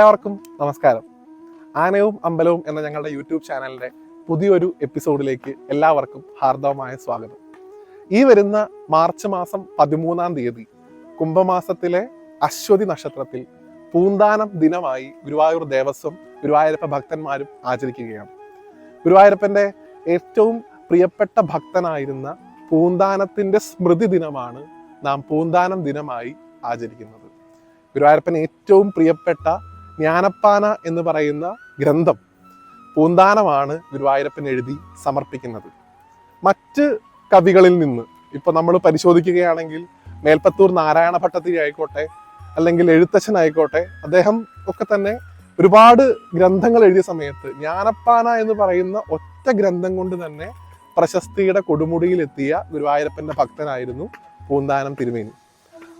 എല്ലാവർക്കും നമസ്കാരം. ആനയും അമ്പലവും എന്ന ഞങ്ങളുടെ യൂട്യൂബ് ചാനലിന്റെ പുതിയൊരു എപ്പിസോഡിലേക്ക് എല്ലാവർക്കും ഹാർദവമായ സ്വാഗതം. ഈ വരുന്ന മാർച്ച് മാസം പതിമൂന്നാം തീയതി കുംഭമാസത്തിലെ അശ്വതി നക്ഷത്രത്തിൽ പൂന്താനം ദിനമായി ഗുരുവായൂർ ദേവസ്വം ഗുരുവായൂരപ്പ ഭക്തന്മാരും ആചരിക്കുകയാണ്. ഗുരുവായൂരപ്പന്റെ ഏറ്റവും പ്രിയപ്പെട്ട ഭക്തനായിരുന്ന പൂന്താനത്തിന്റെ സ്മൃതി ദിനമാണ് നാം പൂന്താനം ദിനമായി ആചരിക്കുന്നത്. ഗുരുവായൂരപ്പൻ ഏറ്റവും പ്രിയപ്പെട്ട ജ്ഞാനപ്പാന എന്ന് പറയുന്ന ഗ്രന്ഥം പൂന്താനമാണ് ഗുരുവായൂരപ്പൻ എഴുതി സമർപ്പിക്കുന്നത്. മറ്റ് കവികളിൽ നിന്ന് ഇപ്പൊ നമ്മൾ പരിശോധിക്കുകയാണെങ്കിൽ മേൽപ്പത്തൂർ നാരായണ ഭട്ടത്തിരി ആയിക്കോട്ടെ അല്ലെങ്കിൽ എഴുത്തച്ഛൻ ആയിക്കോട്ടെ അദ്ദേഹം ഒക്കെ തന്നെ ഒരുപാട് ഗ്രന്ഥങ്ങൾ എഴുതിയ സമയത്ത് ജ്ഞാനപ്പാന എന്ന് പറയുന്ന ഒറ്റ ഗ്രന്ഥം കൊണ്ട് തന്നെ പ്രശസ്തിയുടെ കൊടുമുടിയിൽ എത്തിയ ഗുരുവായൂരപ്പന്റെ ഭക്തനായിരുന്നു പൂന്താനം തിരുമേനി.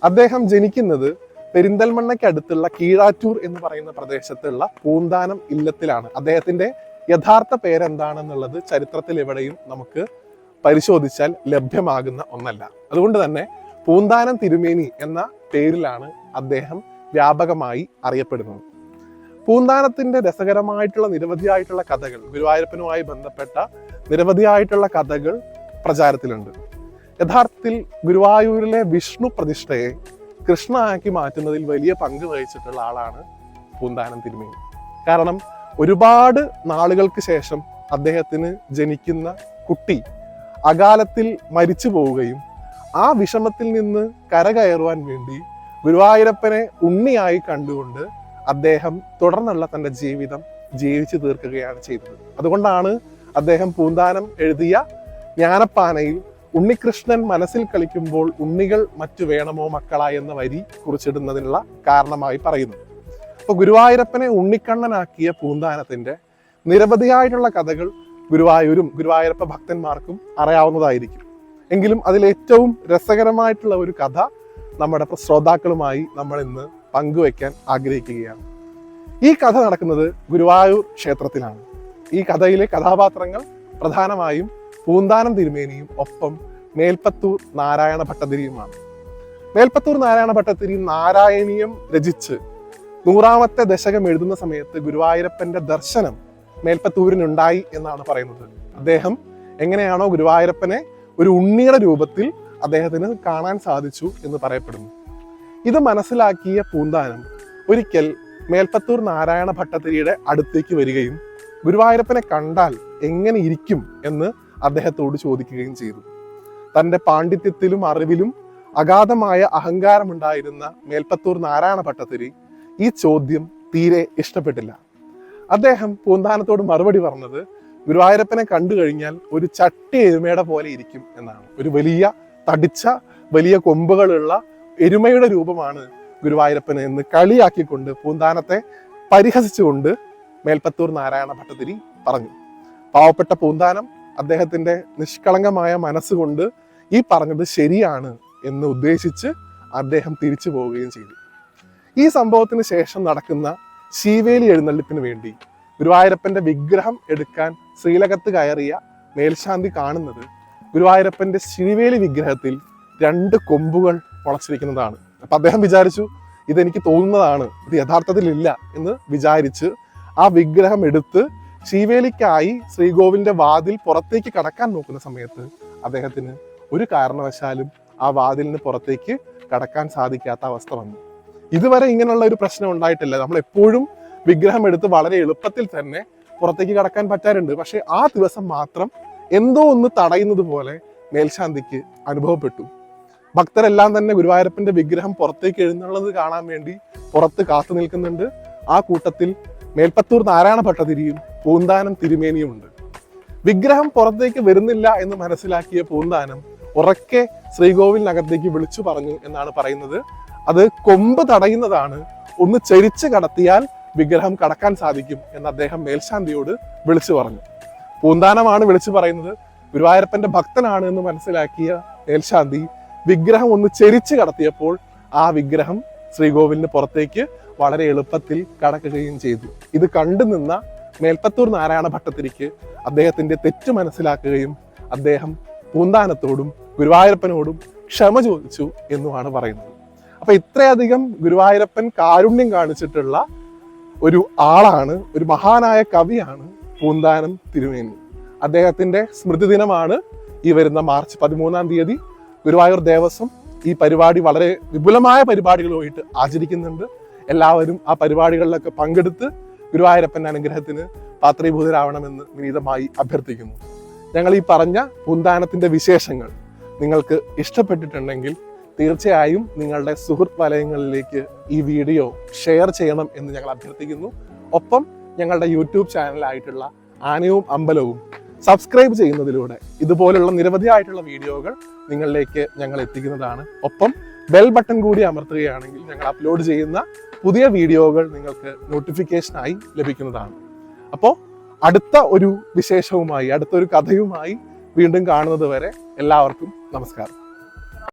അദ്ദേഹം ജനിക്കുന്നത് പെരിന്തൽമണ്ണയ്ക്ക് അടുത്തുള്ള കീഴാറ്റൂർ എന്ന് പറയുന്ന പ്രദേശത്തുള്ള പൂന്താനം ഇല്ലത്തിലാണ്. അദ്ദേഹത്തിന്റെ യഥാർത്ഥ പേരെന്താണെന്നുള്ളത് ചരിത്രത്തിൽ എവിടെയും നമുക്ക് പരിശോധിച്ചാൽ ലഭ്യമാകുന്ന ഒന്നല്ല. അതുകൊണ്ട് തന്നെ പൂന്താനം തിരുമേനി എന്ന പേരിലാണ് അദ്ദേഹം വ്യാപകമായി അറിയപ്പെടുന്നത്. പൂന്താനത്തിന്റെ രസകരമായിട്ടുള്ള നിരവധിയായിട്ടുള്ള കഥകൾ ഗുരുവായൂരപ്പനുമായി ബന്ധപ്പെട്ട നിരവധിയായിട്ടുള്ള കഥകൾ പ്രചാരത്തിലുണ്ട്. യഥാർത്ഥത്തിൽ ഗുരുവായൂരിലെ വിഷ്ണു പ്രതിഷ്ഠയെ കൃഷ്ണ ആക്കി മാറ്റുന്നതിൽ വലിയ പങ്ക് വഹിച്ചിട്ടുള്ള ആളാണ് പൂന്താനം തിരുമേനി. കാരണം ഒരുപാട് നാളുകൾക്ക് ശേഷം അദ്ദേഹത്തിന് ജനിക്കുന്ന കുട്ടി അകാലത്തിൽ മരിച്ചു പോവുകയും ആ വിഷമത്തിൽ നിന്ന് കരകയറുവാൻ വേണ്ടി ഗുരുവായൂരപ്പനെ ഉണ്ണിയായി കണ്ടുകൊണ്ട് അദ്ദേഹം തുടർന്നുള്ള തന്റെ ജീവിതം ജീവിച്ചു തീർക്കുകയാണ് ചെയ്തത്. അതുകൊണ്ടാണ് അദ്ദേഹം പൂന്താനം എഴുതിയ ജ്ഞാനപ്പാനയിൽ ഉണ്ണികൃഷ്ണൻ മനസ്സിൽ കളിക്കുമ്പോൾ ഉണ്ണികൾ മറ്റു വേണമോ മക്കള എന്ന വരി കുറിച്ചിടുന്നതിനുള്ള കാരണമായി പറയുന്നു. അപ്പൊ ഗുരുവായൂരപ്പനെ ഉണ്ണിക്കണ്ണനാക്കിയ പൂന്താനത്തിന്റെ നിരവധിയായിട്ടുള്ള കഥകൾ ഗുരുവായൂരും ഗുരുവായൂരപ്പ ഭക്തന്മാർക്കും അറിയാവുന്നതായിരിക്കും. എങ്കിലും അതിൽ ഏറ്റവും രസകരമായിട്ടുള്ള ഒരു കഥ നമ്മുടെ ശ്രോതാക്കളുമായി നമ്മൾ ഇന്ന് പങ്കുവയ്ക്കാൻ ആഗ്രഹിക്കുകയാണ്. ഈ കഥ നടക്കുന്നത് ഗുരുവായൂർ ക്ഷേത്രത്തിലാണ്. ഈ കഥയിലെ കഥാപാത്രങ്ങൾ പ്രധാനമായും പൂന്താനം തിരുമേനിയും ഒപ്പം മേൽപ്പത്തൂർ നാരായണ ഭട്ടതിരിയുമാണ്. മേൽപ്പത്തൂർ നാരായണ ഭട്ടതിരി നാരായണീയം രചിച്ച് നൂറാമത്തെ ദശകം എഴുതുന്ന സമയത്ത് ഗുരുവായൂരപ്പന്റെ ദർശനം മേൽപ്പത്തൂരിനുണ്ടായി എന്നാണ് പറയുന്നത്. അദ്ദേഹം എങ്ങനെയാണോ ഗുരുവായൂരപ്പനെ ഒരു ഉണ്ണിയുടെ രൂപത്തിൽ അദ്ദേഹത്തിന് കാണാൻ സാധിച്ചു എന്ന് പറയപ്പെടുന്നു. ഇത് മനസ്സിലാക്കിയ പൂന്താനം ഒരിക്കൽ മേൽപ്പത്തൂർ നാരായണ ഭട്ടതിരിയുടെ അടുത്തേക്ക് വരികയും ഗുരുവായൂരപ്പനെ കണ്ടാൽ എങ്ങനെ ഇരിക്കും എന്ന് അദ്ദേഹത്തോട് ചോദിക്കുകയും ചെയ്തു. തന്റെ പാണ്ഡിത്യത്തിലും അറിവിലും അഗാധമായ അഹങ്കാരമുണ്ടായിരുന്ന മേൽപ്പത്തൂർ നാരായണ ഭട്ടതിരി ഈ ചോദ്യം തീരെ ഇഷ്ടപ്പെട്ടില്ല. അദ്ദേഹം പൂന്താനത്തോട് മറുപടി പറഞ്ഞത് ഗുരുവായൂരപ്പനെ കണ്ടു കഴിഞ്ഞാൽ ഒരു ചട്ടി എരുമയുടെ പോലെ ഇരിക്കും എന്നാണ്. ഒരു വലിയ തടിച്ച വലിയ കൊമ്പുകളുള്ള എരുമയുടെ രൂപമാണ് ഗുരുവായൂരപ്പന് എന്ന് കളിയാക്കിക്കൊണ്ട് പൂന്താനത്തെ പരിഹസിച്ചുകൊണ്ട് മേൽപ്പത്തൂർ നാരായണ ഭട്ടതിരി പറഞ്ഞു. പാവപ്പെട്ട പൂന്താനം അദ്ദേഹത്തിന്റെ നിഷ്കളങ്കമായ മനസ്സുകൊണ്ട് ഈ പറഞ്ഞത് ശരിയാണ് എന്ന് ഉദ്ദേശിച്ച് അദ്ദേഹം തിരിച്ചു പോവുകയും ചെയ്തു. ഈ സംഭവത്തിന് ശേഷം നടക്കുന്ന ശീവേലി എഴുന്നള്ളിപ്പിന് വേണ്ടി ഗുരുവായൂരപ്പന്റെ വിഗ്രഹം എടുക്കാൻ ശ്രീലകത്ത് കയറിയ മേൽശാന്തി കാണുന്നത് ഗുരുവായൂരപ്പന്റെ ശിവേലി വിഗ്രഹത്തിൽ രണ്ട് കൊമ്പുകൾ മുളച്ചിരിക്കുന്നതാണ്. അപ്പൊ അദ്ദേഹം വിചാരിച്ചു ഇതെനിക്ക് തോന്നുന്നതാണ് ഇത് യഥാർത്ഥത്തിൽ ഇല്ല എന്ന് വിചാരിച്ച് ആ വിഗ്രഹം എടുത്ത് ശീവേലിക്കായി ശ്രീകോവിലിന്റെ വാതിൽ പുറത്തേക്ക് കടക്കാൻ നോക്കുന്ന സമയത്ത് അദ്ദേഹത്തിന് ഒരു കാരണവശാലും ആ വാതിലിന് പുറത്തേക്ക് കടക്കാൻ സാധിക്കാത്ത അവസ്ഥ വന്നു. ഇതുവരെ ഇങ്ങനെയുള്ള ഒരു പ്രശ്നം ഉണ്ടായിട്ടില്ല. നമ്മൾ എപ്പോഴും വിഗ്രഹം എടുത്ത് വളരെ എളുപ്പത്തിൽ തന്നെ പുറത്തേക്ക് കടക്കാൻ പറ്റാറുണ്ട്. പക്ഷെ ആ ദിവസം മാത്രം എന്തോ ഒന്ന് തടയുന്നത് പോലെ മേൽശാന്തിക്ക് അനുഭവപ്പെട്ടു. ഭക്തരെല്ലാം തന്നെ ഗുരുവായൂരപ്പന്റെ വിഗ്രഹം പുറത്തേക്ക് എഴുന്നള്ളത് കാണാൻ വേണ്ടി പുറത്ത് കാത്തു നിൽക്കുന്നുണ്ട്. ആ കൂട്ടത്തിൽ മേൽപ്പത്തൂർ നാരായണ ഭട്ടതിരിയും പൂന്താനം തിരുമേനിയുമുണ്ട്. വിഗ്രഹം പുറത്തേക്ക് വരുന്നില്ല എന്ന് മനസ്സിലാക്കിയ പൂന്താനം ഉറക്കെ ശ്രീകോവിലിനകത്തേക്ക് വിളിച്ചു പറഞ്ഞു എന്നാണ് പറയുന്നത്. അത് കൊമ്പ് തടയുന്നതാണ്. ഒന്ന് ചരിച്ച് കടത്തിയാൽ വിഗ്രഹം കടക്കാൻ സാധിക്കും എന്ന് അദ്ദേഹം മേൽശാന്തിയോട് വിളിച്ചു പറഞ്ഞു. പൂന്താനമാണ് വിളിച്ചു പറയുന്നത്. ഗുരുവായൂരപ്പന്റെ ഭക്തനാണ് എന്ന് മനസ്സിലാക്കിയ മേൽശാന്തി വിഗ്രഹം ഒന്ന് ചെരിച്ച് കടത്തിയപ്പോൾ ആ വിഗ്രഹം ശ്രീകോവിലിന് പുറത്തേക്ക് വളരെ എളുപ്പത്തിൽ കടക്കുകയും ചെയ്തു. ഇത് കണ്ടു നിന്ന മേൽപ്പത്തൂർ നാരായണ ഭട്ടത്തിരിക്ക് അദ്ദേഹത്തിന്റെ തെറ്റ് മനസ്സിലാക്കുകയും അദ്ദേഹം പൂന്താനത്തോടും ഗുരുവായൂരപ്പനോടും ക്ഷമ ചോദിച്ചു എന്നുമാണ് പറയുന്നത്. അപ്പൊ ഇത്രയധികം ഗുരുവായൂരപ്പൻ കാരുണ്യം കാണിച്ചിട്ടുള്ള ഒരു ആളാണ് ഒരു മഹാനായ കവിയാണ് പൂന്താനം തിരുമേനി. അദ്ദേഹത്തിന്റെ സ്മൃതി ദിനമാണ് ഈ വരുന്ന മാർച്ച് പതിമൂന്നാം തീയതി. ഗുരുവായൂർ ദേവസ്വം ഈ പരിപാടി വളരെ വിപുലമായ പരിപാടികളുമായിട്ട് ആചരിക്കുന്നുണ്ട്. എല്ലാവരും ആ പരിപാടികളിലൊക്കെ പങ്കെടുത്ത് ഗുരുവായൂരപ്പന്റെ അനുഗ്രഹത്തിന് പാത്രീഭൂതരാവണമെന്ന് വിനീതമായി അഭ്യർത്ഥിക്കുന്നു. ഞങ്ങൾ ഈ പറഞ്ഞ പൂന്താനത്തിന്റെ വിശേഷങ്ങൾ നിങ്ങൾക്ക് ഇഷ്ടപ്പെട്ടിട്ടുണ്ടെങ്കിൽ തീർച്ചയായും നിങ്ങളുടെ സുഹൃത്ത് വലയങ്ങളിലേക്ക് ഈ വീഡിയോ ഷെയർ ചെയ്യണം എന്ന് ഞങ്ങൾ അഭ്യർത്ഥിക്കുന്നു. ഒപ്പം ഞങ്ങളുടെ യൂട്യൂബ് ചാനലായിട്ടുള്ള ആനയും അമ്പലവും സബ്സ്ക്രൈബ് ചെയ്യുന്നതിലൂടെ ഇതുപോലുള്ള നിരവധിയായിട്ടുള്ള വീഡിയോകൾ നിങ്ങളിലേക്ക് ഞങ്ങൾ എത്തിക്കുന്നതാണ്. ഒപ്പം ബെൽ ബട്ടൺ കൂടി അമർത്തുകയാണെങ്കിൽ ഞങ്ങൾ അപ്ലോഡ് ചെയ്യുന്ന പുതിയ വീഡിയോകൾ നിങ്ങൾക്ക് നോട്ടിഫിക്കേഷനായി ലഭിക്കുന്നതാണ്. അപ്പോൾ അടുത്ത ഒരു വിശേഷവുമായി അടുത്തൊരു കഥയുമായി വീണ്ടും കാണുന്നത് വരെ എല്ലാവർക്കും നമസ്കാരം.